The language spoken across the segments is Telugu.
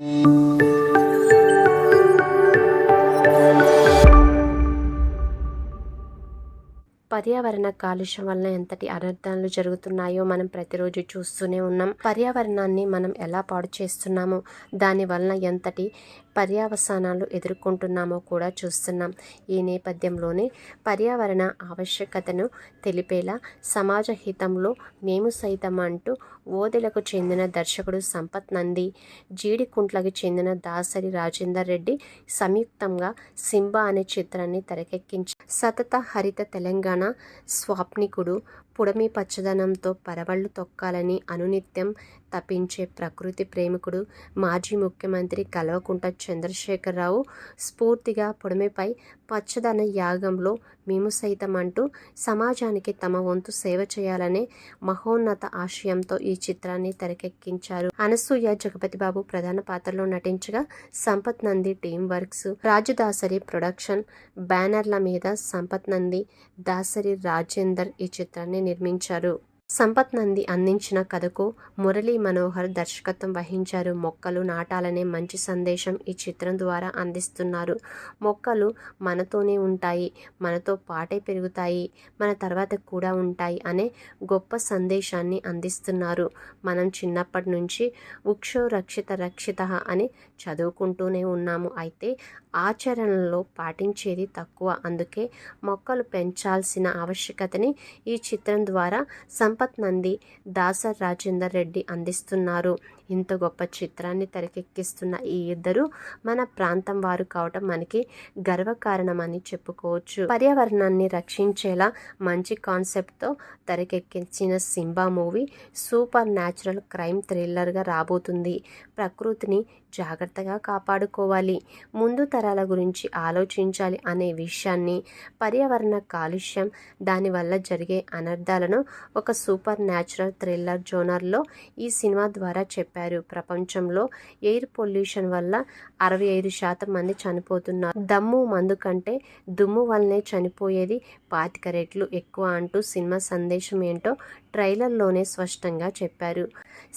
పర్యావరణ కాలుష్యం వలన ఎంతటి అనర్థాలు జరుగుతున్నాయో మనం ప్రతిరోజు చూస్తూనే ఉన్నాం. పర్యావరణాన్ని మనం ఎలా పాడు చేస్తున్నామో దాని వలన ఎంతటి పర్యావసానాలు ఎదుర్కొంటున్నామో కూడా చూస్తున్నాం. ఈ నేపథ్యంలోనే పర్యావరణ ఆవశ్యకతను తెలిపేలా సమాజ హితంలో మేము సైతం అంటూ ఓదెలకు చెందిన దర్శకుడు సంపత్ నంది జీడికుంట్లకి చెందిన దాసరి రాజేందర్ రెడ్డి సంయుక్తంగా సింబా అనే చిత్రాన్ని తెరకెక్కించి సతత హరిత తెలంగాణ స్వాప్నికుడు పుడమి పచ్చదనంతో పరవళ్ళు తొక్కాలని అనునిత్యం తపించే ప్రకృతి ప్రేమికుడు మాజీ ముఖ్యమంత్రి కల్వకుంట చంద్రశేఖరరావు స్ఫూర్తిగా పొడమిపై పచ్చదన యాగంలో మేము సైతం అంటూ సమాజానికి తమ వంతు సేవ చేయాలనే మహోన్నత ఆశయంతో ఈ చిత్రాన్ని తెరకెక్కించారు. అనసూయ జగపతి బాబు ప్రధాన పాత్రలో నటించగా Sampath Nandi team works Raju Dasari production బ్యానర్ల మీద సంపత్ నంది దాసరి రాజేందర్ ఈ చిత్రాన్ని నిర్మించారు. సంపత్ నంది అందించిన కథకు మురళీ మనోహర్ దర్శకత్వం వహించారు. మొక్కలు నాటాలనే మంచి సందేశం ఈ చిత్రం ద్వారా అందిస్తున్నారు. మొక్కలు మనతోనే ఉంటాయి మనతో పాటే పెరుగుతాయి మన తర్వాత కూడా ఉంటాయి అనే గొప్ప సందేశాన్ని అందిస్తున్నారు. మనం చిన్నప్పటి నుంచి వృక్షో రక్షిత రక్షిత అని చదువుకుంటూనే ఉన్నాము. అయితే ఆచరణలో పాటించేది తక్కువ. అందుకే మొక్కలు పెంచాల్సిన ఆవశ్యకతని ఈ చిత్రం ద్వారా సం సంపత్ నంది దాసర్ రాజేందర్ రెడ్డి అందిస్తున్నారు. ఇంత గొప్ప చిత్రాన్ని తెరకెక్కిస్తున్న ఈ ఇద్దరు మన ప్రాంతం వారు కావటం మనకి గర్వకారణమని చెప్పుకోవచ్చు. పర్యావరణాన్ని రక్షించేలా మంచి కాన్సెప్ట్తో తెరకెక్కించిన Simba movie super natural crime థ్రిల్లర్గా రాబోతుంది. ప్రకృతిని జాగ్రత్తగా కాపాడుకోవాలి. ముందు తరాల గురించి ఆలోచించాలి అనే విషయాన్ని పర్యావరణ కాలుష్యం దానివల్ల జరిగే అనర్థాలను ఒక సూపర్ న్యాచురల్ థ్రిల్లర్ జోనర్లో ఈ సినిమా ద్వారా చెప్పారు. ప్రపంచంలో ఎయిర్ పొల్యూషన్ వల్ల అరవై ఐదు శాతం మంది చనిపోతున్నారు. దమ్ము మందు కంటే దుమ్ము వల్లనే చనిపోయేది పాతిక రెట్లు ఎక్కువ అంటూ సినిమా సందేశం ఏంటో ట్రైలర్లోనే స్పష్టంగా చెప్పారు.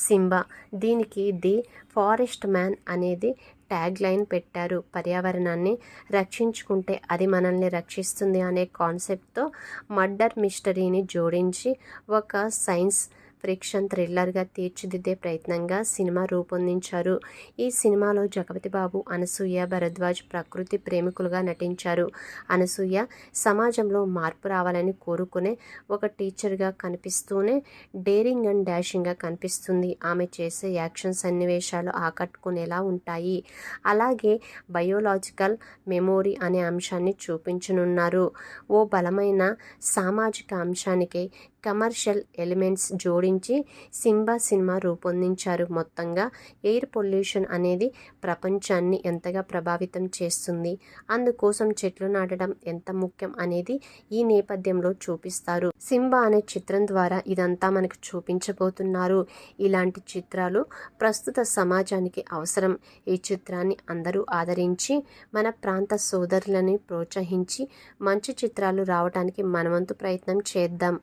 సింబా దీనికి ది ఫారెస్ట్ మ్యాన్ అనేది ట్యాగ్ లైన్ పెట్టారు. పర్యావరణాన్ని రక్షించుకుంటే అది మనల్ని రక్షిస్తుంది అనే కాన్సెప్ట్తో మర్డర్ మిస్టరీని జోడించి ఒక సైన్స్ ఫ్రిక్షన్ థ్రిల్లర్గా తీర్చిదిద్దే ప్రయత్నంగా సినిమా రూపొందించారు. ఈ సినిమాలో జగపతి బాబు అనసూయ భరద్వాజ్ ప్రకృతి ప్రేమికులుగా నటించారు. అనసూయ సమాజంలో మార్పు రావాలని కోరుకునే ఒక టీచర్గా కనిపిస్తూనే డేరింగ్ అండ్ డాషింగ్గా కనిపిస్తుంది. ఆమె చేసే యాక్షన్ సన్నివేశాలు ఆకట్టుకునేలా ఉంటాయి. అలాగే బయోలాజికల్ మెమోరీ అనే అంశాన్ని చూపించనున్నారు. ఓ బలమైన సామాజిక అంశానికి కమర్షియల్ ఎలిమెంట్స్ జోడించి సింబా సినిమా రూపొందించారు. మొత్తంగా ఎయిర్ పొల్యూషన్ అనేది ప్రపంచాన్ని ఎంతగా ప్రభావితం చేస్తుంది అందుకోసం చెట్లు నాటడం ఎంత ముఖ్యం అనేది ఈ నేపథ్యంలో చూపిస్తారు. సింబా అనే చిత్రం ద్వారా ఇదంతా మనకు చూపించబోతున్నారు. ఇలాంటి చిత్రాలు ప్రస్తుత సమాజానికి అవసరం. ఈ చిత్రాన్ని అందరూ ఆదరించి మన ప్రాంత సోదరులని ప్రోత్సహించి మంచి చిత్రాలు రావడానికి మనవంతు ప్రయత్నం చేద్దాం.